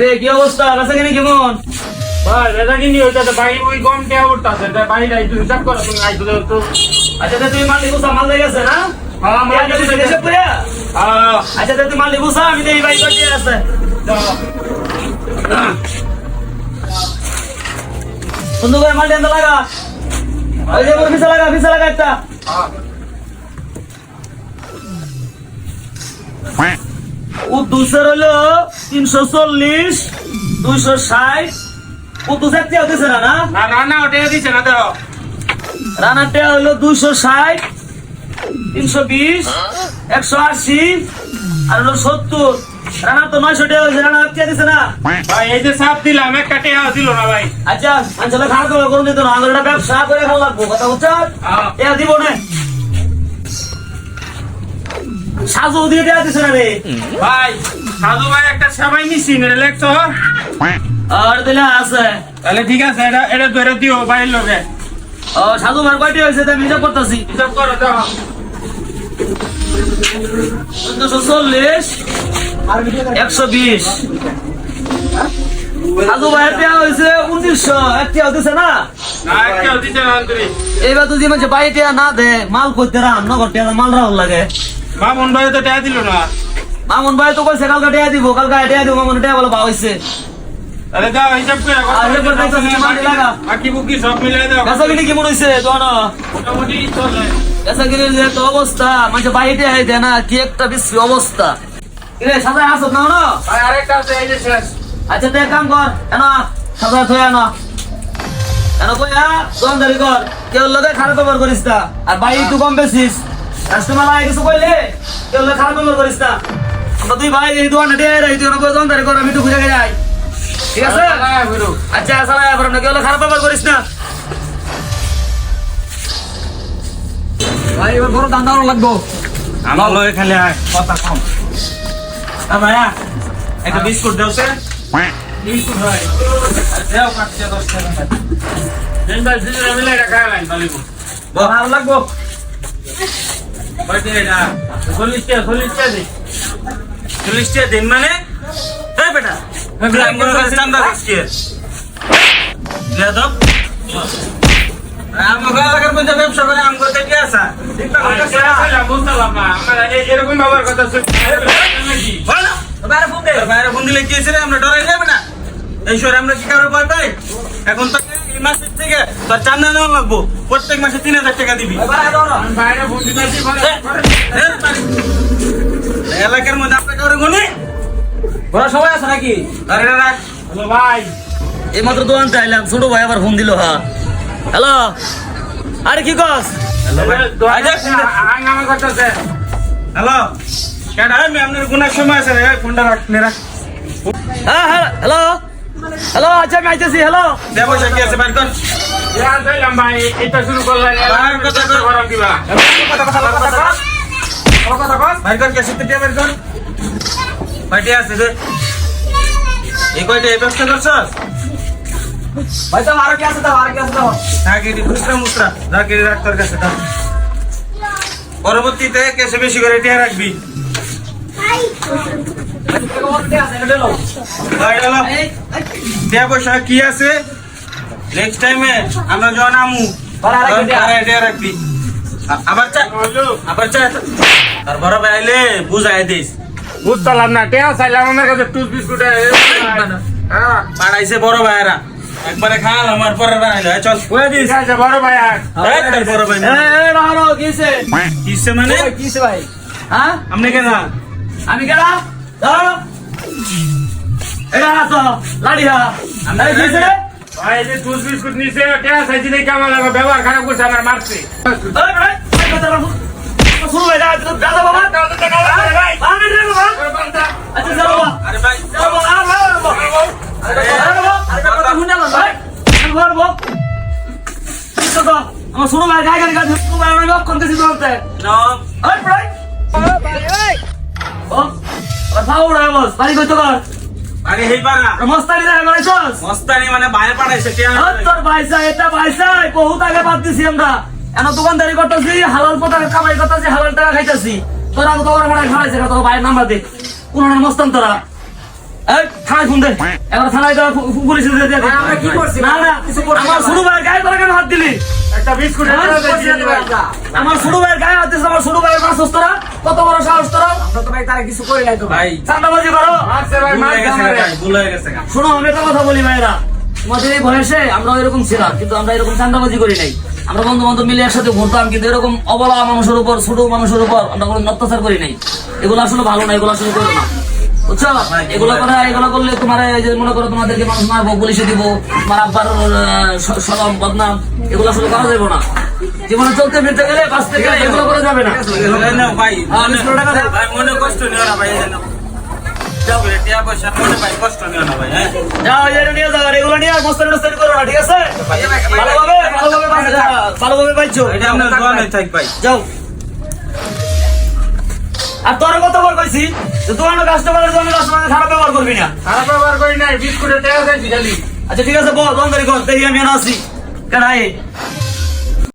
রে কি অবস্থা? কিনে কেমন? ভাই দাদা কিনি ওইটা তো ভাই ওই গম কে উঠতাছে তাই ভাই নাই তুই হিসাব করো তুমি আইতো তো। আচ্ছা তা তুমি মাল লিখুসা মাল লেগে গেছে না? হ্যাঁ, মাল লেগে লেগে গেছে। গেছে আহ আচ্ছা তা তুমি মাল লিখুসা আমি তো এই বাইক আছে। বন্ধু করে মাল দিয়ে লাগা? ওই যে পিছে লাগা পিছে লাগা একটা। উদ্দুসের হলো তিনশো চল্লিশ দুইশো ষাট। উদ্দুসের টিয়া দিছে না না না না না ওটা দিছে না তো রানার টিয়া হলো দুইশো ষাট তিনশো বিশ একশো আশি আর হলো সত্তর। রানার তো নয়শো টিয়া হয়েছে রানা টিয়া দিছে না? ভাই এই যে সাপ দিলাম একটা টেহা দিল না ভাই। আচ্ছা আঞ্চলে খাওয়া দাওয়া করুন দিত না ব্যবসা করে খাওয়া লাগবো কথা বুঝছ হ্যাঁ। টিয়া দিব না? সাজু দিয়ে টিয়া দিছে না রে? ভাই সাধু ভাই একটা সবাই নিছি মেরে লেখছো আর দিলে আছে। তাহলে ঠিক আছে এটা এটা ধরে দিও ভাইয়ের ও সাধু মার কয়টি হয়েছে? তাই হিসাব করতেছি। হিসাব করো তো চোদ্দশো চল্লিশ একশো বিশ। সাধু ভাইয়ের টিয়া হয়েছে উনিশশো। এক টিয়া না? না একটা দিছে না এইবার তো দিয়ে মানুষ না দে মাল করতে রাম নগর মাল রাহুল লাগে। মামুন ভাই তো টেহা দিল না। মামুন ভাই তো কইছে কালকে টিয়া দিব কালকে টিয়া দিব মামুন টিয়া বলে দাও হিসাব করে আর হিসাব করে দেখো, লাগা। বাকি বুকি সব মিলাই দাও। বেচা কিনে কি মনে হয়েছে তো না মোটামুটি চলে। বেচা কিনে যে একটা অবস্থা মানুষ বাড়ি টিয়া হয়ে না কি একটা বিশ্রী অবস্থা। কিরে সাজায় আসত না না ভাই আরেকটা আছে এই যে শেষ। আচ্ছা তুই কাম কর এন সাজা থই এন এন কইয়া? দোকানদারি কর। কেউ লগে খারাপ ব্যবহার করিস না আর ভাই একটু কম বেশিস। কাস্টমার আয় কিছু কইলে কেউ লগে খারাপ ব্যবহার করিস না। আমরা তুই ভাই এই দোকানে দিয়ে রে তুই অনেক দোকানদারি কর আমি একটু খুঁজে যাই ঠিক আছে। আচ্ছা সালা এবার না কেউ লগে খারাপ ব্যবহার করিস না। ভাই এবার বড় দান্দা লাগবো। আমার লগে খালি আয়। কথা কম। আ ভাইয়া একটা বিস্কুট দাও স্যার বিস্কুট ভাই দেও কাটছে দশ টাকা দেন ভাই মিলে এটা খায় ভালো লাগবো। চল্লিশ টাকা চল্লিশ টাকা চল্লিশ টাকা দিন মানে? এই বেটা চান্দা যাদব এরকম কথা বাইরে ফোন দিলে কি আমরা ডরাই যাবে না। এই শহরে আমরা কি কারও ভয় পাই? এখন তো এই মাসের থেকে তোর চান্দা নেওয়া লাগবো। প্রত্যেক মাসে তিন হাজার টাকা দিবি। এলাকার মধ্যে আপনার কারও গুনি সবাই আছে নাকি? আরে রাখ। হ্যালো ভাই। এই মাত্র দোকান চাইলাম ছোট ভাই আবার ফোন দিল হ্যাঁ। হ্যালো। আরে কি কস হ্যালো কেডা? আমি আপনার গুনার সময় আছে ফোনটা রাখ নে রাখ। হ্যাঁ হ্যাঁ হ্যালো। হ্যালো আচ্ছা আমি আইতেছি হ্যালো দে পয়সা কি আছে? বাইর কর। ইয়ার চাইলাম ভাই এটা শুরু করলেন বাইর কথা কর। গরম কিবা বাইর কর কে সত্যি বাইর কর। কয়টা আছে রে এই কয়টা এই ব্যবসা করছস ভাই তো আরও কি আছে তো আরও কি আছে তো। হ্যাঁ কেটে খুচরা মুচরা। যা রাখ তোর কাছে থাক। পরবর্তীতে কেসে বেশি করে টিয়া রাখবি? টিয়া পয়সা কি আছে নেক্সট টাইমে আমরা যখন আমু রাখবি আবার আবার তার ভাই আইলে বুঝাই দিস বুঝতাম না টেয়া হ্যাঁ একবারে খাল আমার পরে বানাইলো চল কয়ে দিস বড় ভাই বড় ভাই না কিসে মানে কিছে ভাই হ্যাঁ আপনি কেন আমি কেডা দাঁড়াও এটা আসো লাড়ি হা এই কিছে রে ভাই এই টুথ বিস্কুট নিছে আমার লাগে ব্যবহার খারাপ করছে আমার মারছে এই ভাই কথা রাখো শুরু হয়ে দাদা বাবা ভাই আমি রে বাবা আচ্ছা যাও বাবা আরে ভাই যাও বাবা আর বাবা আরে বাবা আরে কথা শুনে না ভাই আমি বলব আমার শুরু ভাই গায় গায় গায় শুরু ভাই আমি অক্ষণ কিছু বলতে নো ফাউড়া বস বাড়ি কইতো কর আরে হেই পারা মস্তানি রে মারাইছস মস্তানি মানে বাইরে পাঠাইছে টিয়া তোর পয়সা এটা পয়সা বহুত আগে বাদ দিছি আমরা। এন দোকানদারি করতেছি হালাল পথে কামাই করতেছি হালাল টাকা খাইতেছি। তোরা তো তোর মানে খাইছে তোর ভাইয়ের নাম্বার দে। কোন মস্তান তোরা। এই থানায় ফোন দে। এবার থানায় পুলিশে দিয়ে দে। আমরা কি করছি? না না আমার। ছোট ভাইয়ের গায়ে তোরা কেন হাত দিলি? একটা বিস্কুট হ্যাঁ, আমার ছোট ভাইয়ের গায়ে হাত আমার ছোট ভাইয়ের মাছ তোরা কত বড় সাহস তোরা? আমরা তো ভাই তারা কিছু করে নাই তো ভাই। ভাই চান্দাবাজি করো। মারছে ভাই ভুল মারছে গেছে আমারে। ভাই ভুল গেছে গা। শোনো আমি একটা কথা বলি ভাইরা। তোমাদের এই বয়সে আমরা এরকম ছিলাম কিন্তু আমরা এরকম চান্দাবাজি করি নাই। আমরা বন্ধু বান্ধব মিলে একসাথে ঘুরতাম কিন্তু এরকম অবলা মানুষের উপর ছোট মানুষের উপর আমরা কোনো অত্যাচার করি নাই। এগুলো আসলে ভালো না এগুলো আসলে করো না। বুঝছ এগুলো করে এগুলো করলে তোমার মনে করো তোমাদেরকে মানুষ মারবো পুলিশে দিব তোমার আব্বার আহ, বদনাম এগুলো আসলে করা যাবে না জীবনে চলতে ফিরতে গেলে বাঁচতে গেলে এগুলো করা যাবে না হ্যাঁ, মনে কষ্ট নিও না ভাই এই যে নাও। যাও টিয়া পয়সা মনে ভাই কষ্ট নিও না ভাই হ্যাঁ যাও এটা নিয়ে যাও এগুলো নিয়ে আর মস্তানি করো না ঠিক আছে ভালোভাবে ভালোভাবে এটা থাক ভাই যাও আর তোর কতবার কইছি যে তুই আমার কাস্টমারের জন্য কাস্টমারের খারাপ ব্যবহার করবি না। খারাপ ব্যবহার করি নাই বিস্কুটে টেয়া চাইছি খালি। আচ্ছা ঠিক আছে বল বন্ধ কর দেখি আমি আসি কেন